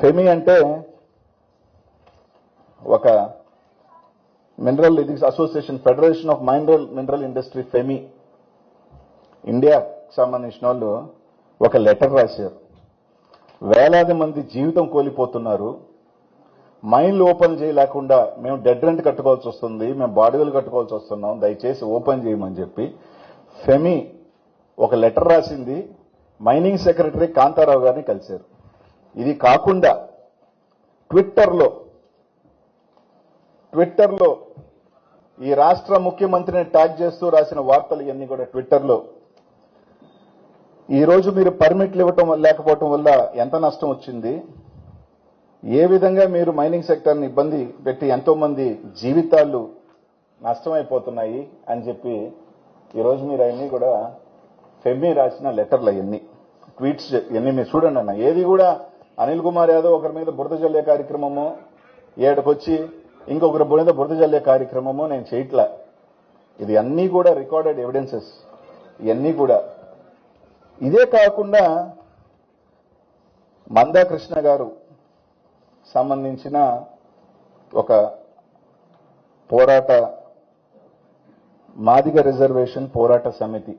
ఫెమి అంటే ఒక మినరల్ ఇది association federation of mineral mineral industry FIMI ఇండియాకి సంబంధించిన వాళ్ళు ఒక లెటర్ రాశారు. వేలాది మంది జీవితం కోల్పోతున్నారు. మైన్లు ఓపెన్ చేయలేకుండా మేము డెడ్ రెంట్ కట్టుకోవాల్సి వస్తుంది మేము బాడుగలు కట్టుకోవాల్సి వస్తున్నాం దయచేసి ఓపెన్ చేయమని చెప్పి ఫెమి ఒక లెటర్ రాసింది. మైనింగ్ సెక్రటరీ కాంతారావు గారిని కలిశారు. ఇది కాకుండా ట్విట్టర్లో ట్విట్టర్లో ఈ రాష్ట్ర ముఖ్యమంత్రిని ట్యాగ్ చేస్తూ రాసిన వార్తలు ఇవన్నీ కూడా ట్విట్టర్లో. ఈ రోజు మీరు పర్మిట్లు ఇవ్వటం లేకపోవటం వల్ల ఎంత నష్టం వచ్చింది? ఏ విధంగా మీరు మైనింగ్ సెక్టర్ని ఇబ్బంది పెట్టి ఎంతో మంది జీవితాలు నష్టమైపోతున్నాయి అని చెప్పి ఈరోజు మీరు అవన్నీ కూడా ఫెమ్మి రాసిన లెటర్లు అవన్నీ ట్వీట్స్ ఇవన్నీ మీరు చూడండి అన్న. ఏది కూడా అనిల్ కుమార్ యాదవ్ ఒకరి మీద బురద జల్లే కార్యక్రమము. ఏడకొచ్చి ఇంకొకరి మీద బురద జల్లే కార్యక్రమము నేను చేయట్లా. ఇది అన్నీ కూడా రికార్డెడ్ ఎవిడెన్సెస్. ఇవన్నీ కూడా. ఇదే కాకుండా మందాకృష్ణ గారు సంబంధించిన ఒక పోరాట మాదిగ రిజర్వేషన్ పోరాట సమితి.